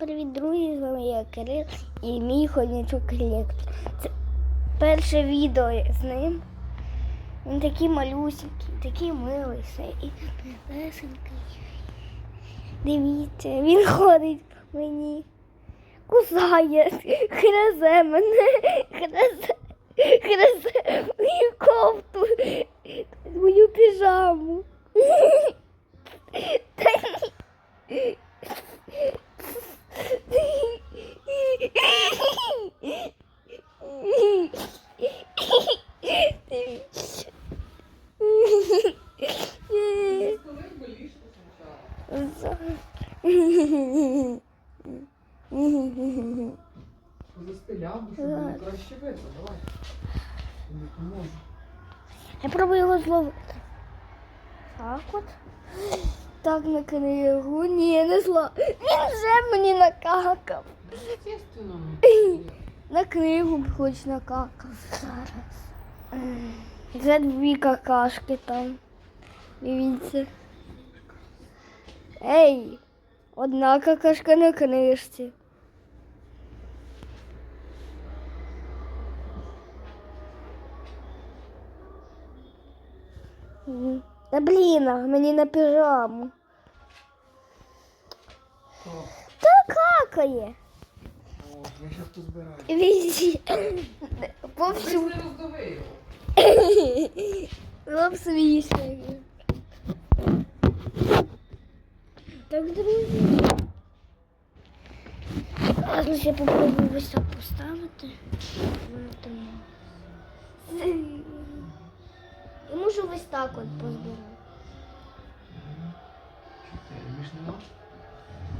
привіт, друзі! З вами я Кирил і мій ходячок Лектор. Це перше відео з ним. Він такий малюсенький, такий милий, і лесенький. Дивіться, він ходить по мені, кусає, хрезе мене, хрезе, хрезе мою кофту, мою піжаму. Та ні. Застеляв, щоб було краще видно, давай. Я пробую його зловити. Так от. Так на книгу. Ні, не зло. Він вже мені накакав. На книгу хоч накакав зараз. Вже дві какашки там. Дивіться. Ей! Одна какашка на книжці. Та блін, а мені на піжаму. О, Та какає. о, я зараз позбираю. Візі. По Ти всю. не роздави його. Лоб свій. Так, друзі. Зараз я попробую ось так поставити. Воно там. І можу ось так от позбирати. Чотири. Між нема?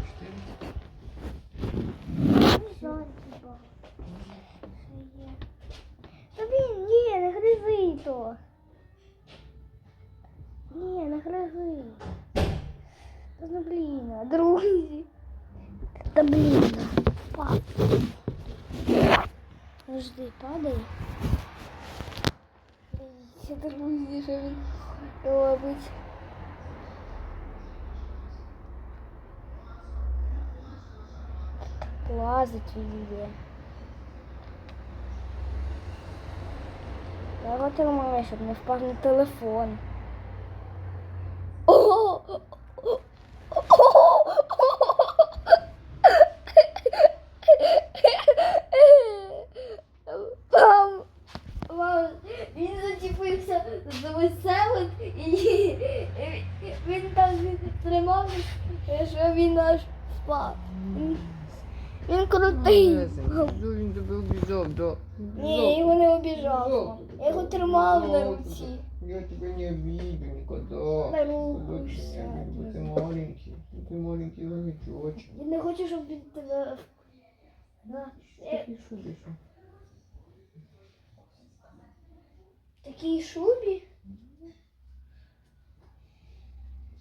Чотири. Та він, ні, не гризи то. Ні, не гризи. Та ну блін, друзі. Та блін. Пап. Жди, падай. Ще друзі, робить. Лазить везде. Давай тримаю, щоб не впав на телефон. О! Мам, мам, він зачепився за веселик і він там тримав, що він аж впав. Він крутий. Він тебе обіжав, да. Ні, його не обіжав. Я його тримав на руці. Я тебе не обіду ніколи. На бо ти маленький. Ти маленький гамічочок. Я не хочу, щоб він тебе. На. Е, що в такій шубі. Я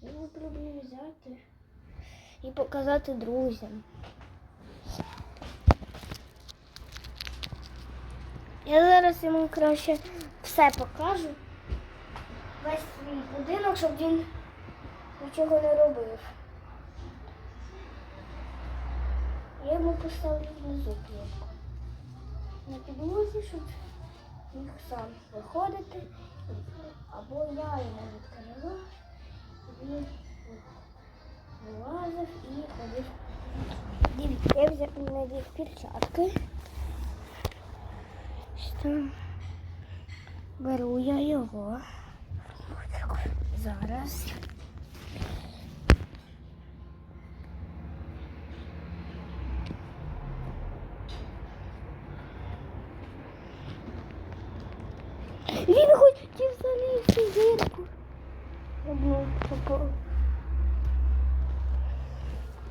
його пробую взяти і показати друзям. Я зараз йому краще все покажу. Весь свій будинок, щоб він нічого не робив. Я йому поставлю внизу плитку. На підлозі, щоб міг сам виходити. Або я йому відкрила, і вилазив і ходив. Дивіться, я взяв перчатки. Що беру я його. Зараз.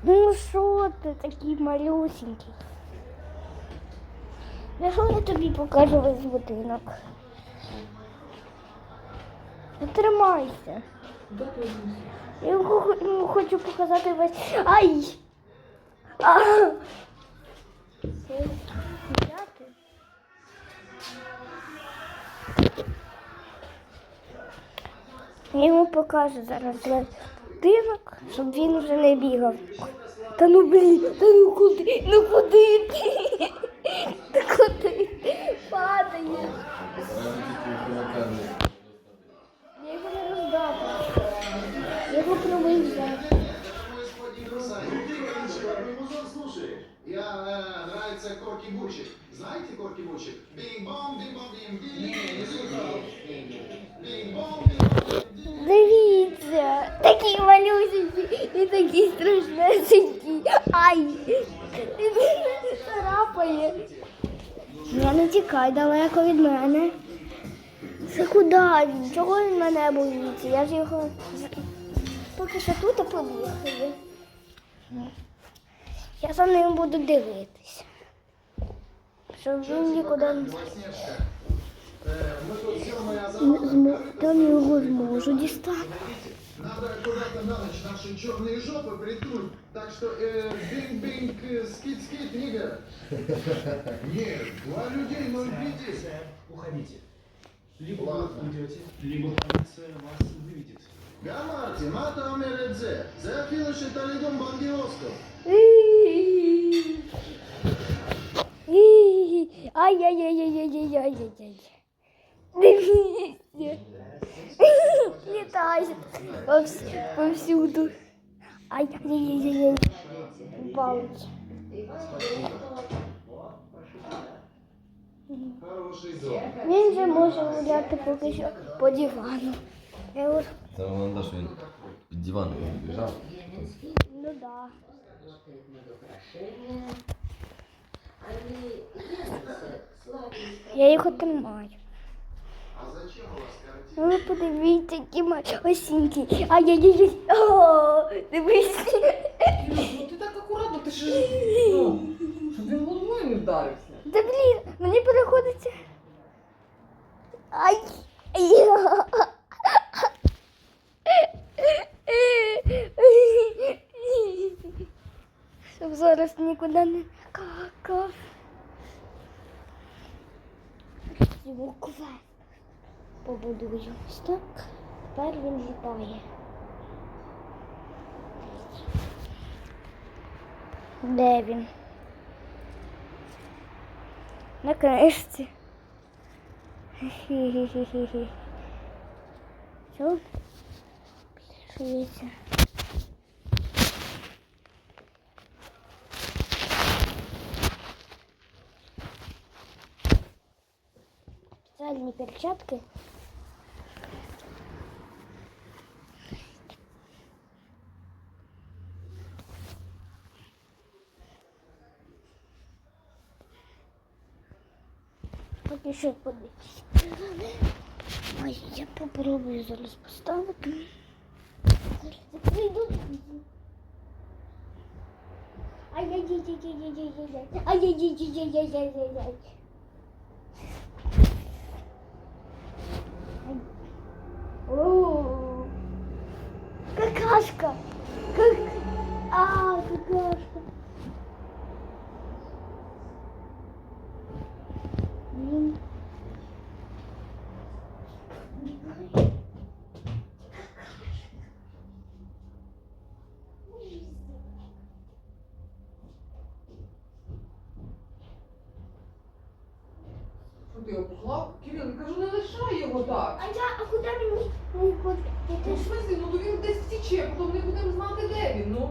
Ну що ти такий малюсенький? Я я тобі покажу весь будинок? Тримайся. Я йому хочу показати весь. Ай! А! Я йому покажу зараз будинок, щоб він вже не бігав Та ну блін, та ну куди? Ну куди ти? Та куди ти падаєш? Я його не роздав. Я його пробую взяти. Я э, нравится Корки Бучик. Знаете Корки Бучик? Бинг-бом, бинг-бом, бинг Не, не слыхал. Бинг-бом, бинг-бом, бинг Дивіться, такі малюсенькі і такі страшнесенькі. Ай! Мене царапає. Я не тікай далеко від мене. Це куди він? Чого він мене боїться? Я ж його поки що тут побігаю. Я за ним буду дивитися. Щоб він нікуди не Белоснежка. Э, Мы тут все моя М- забава. змо- Там його зможу дістати. Надо куда-то на ночь наши черные жопы притулить. Так что э, бинг-бинг, э, скит-скит, нигер. Нет, два людей, ноль видеть. Уходите. Либо Ладно. вы уйдете, либо полиция вас выведет. Гамарти, мата омередзе. За афилоши талидом бангиоско. Ай-яй-яй-яй-яй-яй-яй-яй. Дивіться. Літає повсюду. Ай-яй-яй-яй-яй. Дом. Він же може гуляти поки що по дивану. Та вона що він під диван біжав. Ну да. Я його тримаю. А зачем вас картина? Ну, ви подивіться, які осінькі. Ай-яй-яй. О, дивись. Ну ти так акуратно, ти ж ну, щоб він головою не вдарився. Та блін, мені переходиться. Ай. Щоб зараз нікуди не какав. Йому квест побудую. Ось так. Тепер він літає. Де він? На книжці. Хі-хі-хі-хі. Що? Шується. Спеціальні перчатки. Поки що подивись. Ой, я попробую зараз поставити. Зараз я прийду. Ай-яй-яй-яй-яй-яй-яй-яй. Ай-яй-яй-яй-яй-яй-яй-яй. Ти його поклав? Кирил, я кажу, не лишай його так. А я, а куда мені? Ой, Господи, Ну, в смислі, ну то він десь втіче, потім не будемо знати, де він, ну.